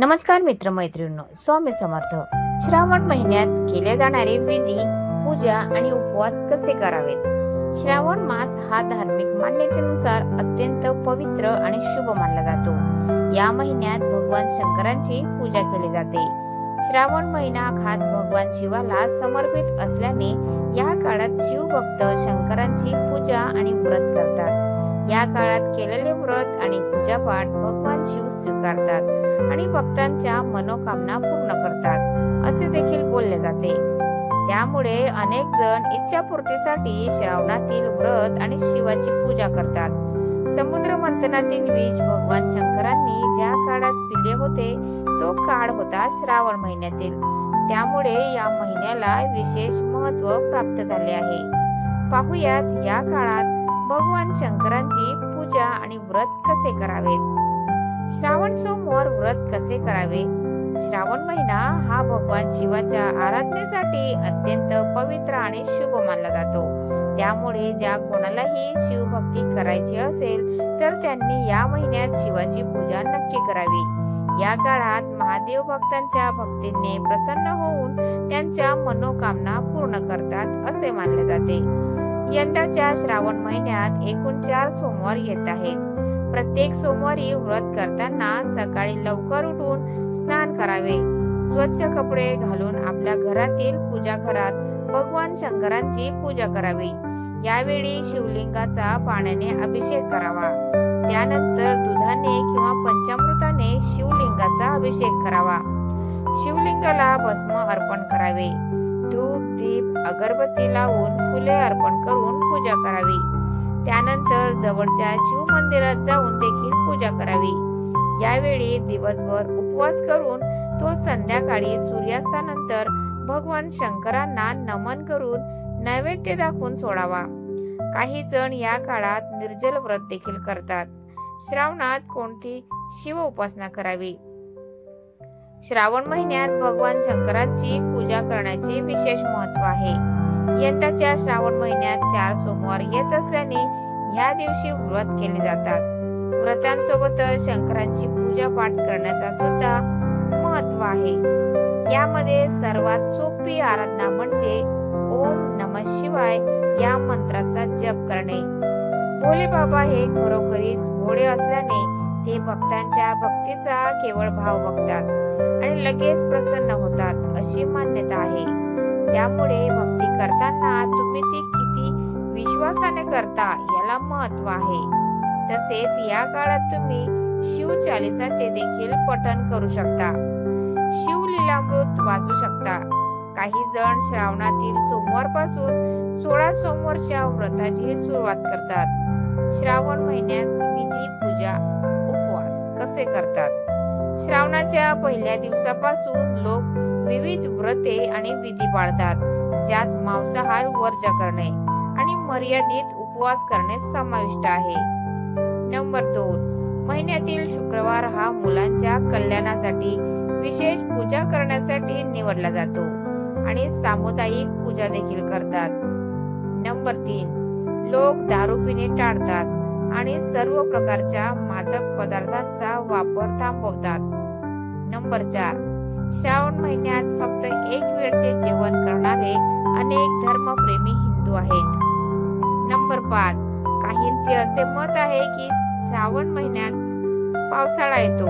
नमस्कार मित्र मैत्रिणींनो स्वामी समर्थ. श्रावण महिन्यात केले जाणारे विधी पूजा आणि उपवास कसे करावेत? श्रावण मास हा धार्मिक मान्यतेनुसार अत्यंत पवित्र आणि शुभ मानला जातो. या महिन्यात भगवान शंकरांची पूजा केली जाते. श्रावण महिना खास भगवान शिवाला समर्पित असल्याने या काळात शिवभक्त शंकरांची पूजा आणि व्रत करतात. या काळात केलेले व्रत आणि पूजापाठ भगवान शिव स्वीकारतात आणि भक्तांच्या मनोकामना पूर्ण करतात असे देखील बोलले जाते. त्यामुळे अनेक जण इच्छापूर्तीसाठी श्रावणातील व्रत आणि शिवाची पूजा करतात. समुद्र मंथनातील विष भगवान शंकरांनी ज्या काळात पिले होते तो काळ होता श्रावण महिन्यातील. त्यामुळे या महिन्याला विशेष महत्त्व प्राप्त झाले आहे. पाहुयात या काळात भगवान शंकरांची पूजा आणि व्रत कसे करावेत श्रावण सोमवार व्रत कसे करावे? श्रावण महिना हा भगवान शिवाच्या आराधनेसाठी अत्यंत पवित्र आणि शुभ मानला जातो. त्यामुळे ज्या कोणालाही शिवभक्ती करायची असेल तर त्यांनी या महिन्यात शिवाची पूजा नक्की करावी. या काळात महादेव भक्तांच्या भक्तीने प्रसन्न होऊन त्यांच्या मनोकामना पूर्ण करतात असे मानले जाते. यंदाच्या श्रावण महिन्यात एकूण चार सोमवार येत आहेत. प्रत्येक सोमवारी व्रत करताना सकाळी लवकर उठून स्नान करावे. स्वच्छ कपडे घालून आपल्या घरातील पूजा घरात भगवान शंकरांची पूजा करावी. यावेळी शिवलिंगाचा पाण्याने अभिषेक करावा. त्यानंतर दुधाने किंवा पंचामृताने शिवलिंगाचा अभिषेक करावा. शिवलिंगाला भस्म अर्पण करावे. अगरबत्ती लावून फुले अर्पण करून पूजा करावी. त्यानंतर जवळच्या शिव मंदिरात जाऊन देखील पूजा करावी. यावेळी दिवसभर उपवास करून तो संध्याकाळी सूर्यास्तानंतर भगवान शंकरांना नमन करून नैवेद्य दाखवून सोडावा. काही जण या काळात निर्जल व्रत देखील करतात. श्रावणात कोणती शिव उपासना करावी? श्रावण महिन्यात भगवान शंकरांची पूजा करण्याचे विशेष महत्त्व आहे. यंदाच्या श्रावण महिन्यात चार सोमवार येत असल्याने ह्या दिवशी व्रत केले जातात. व्रतांसोबतच शंकरांची पूजा पाठ करण्याचा सुद्धा महत्त्व आहे. यामध्ये सर्वात सोपी आराधना म्हणजे ओम नम शिवाय या मंत्राचा जप करणे. भोले बाबा हे खरोखरीच भोळे असल्याने ते भक्तांच्या भक्तीचा केवळ भाव बघतात. आणि लगेच प्रसन्न होतात अशी मान्यता आहे. त्यामुळे भक्ती करताना तुम्ही ती किती विश्वासाने करता याला महत्त्व आहे. तसेच या काळात तुम्ही शिव चालिसाचे देखील पठण करू शकता. शिव लीलामृत वाचू शकता. काही जण श्रावणातील सोमवारपासून सोळा सोमवारच्या व्रताची सुरुवात करतात. श्रावण महिन्यात विधी पूजा उपवास कसे करतात? श्रावणाच्या पहिल्या दिवसापासून लोक विविध व्रते आणि विधी पाळतात ज्यात मांसाहार वर्ज करणे आणि मर्यादित उपवास करणे समाविष्ट आहे. नंबर दोन महिन्यातील शुक्रवार हा मुलांच्या कल्याणासाठी विशेष पूजा करण्यासाठी निवडला जातो आणि सामुदायिक पूजा देखील करतात. नंबर तीन लोक दारू पिणे टाळतात. आणि सर्व प्रकारच्या मादक पदार्थांचा वापर थांबवतात. नंबर चार. श्रावण महिन्यात फक्त एक वेळचे जेवण करणारे अनेक धर्मप्रेमी हिंदू आहेत. नंबर पाच. काहींचे असे मत आहे की श्रावण महिन्यात पावसाळा येतो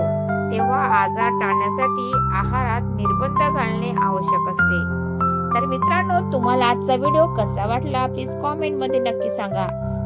तेव्हा आजार टाळण्यासाठी आहारात निर्बंध घालणे आवश्यक असते. तर मित्रांनो तुम्हाला आजचा व्हिडिओ कसा वाटला? प्लीज कॉमेंटमध्ये नक्की सांगा.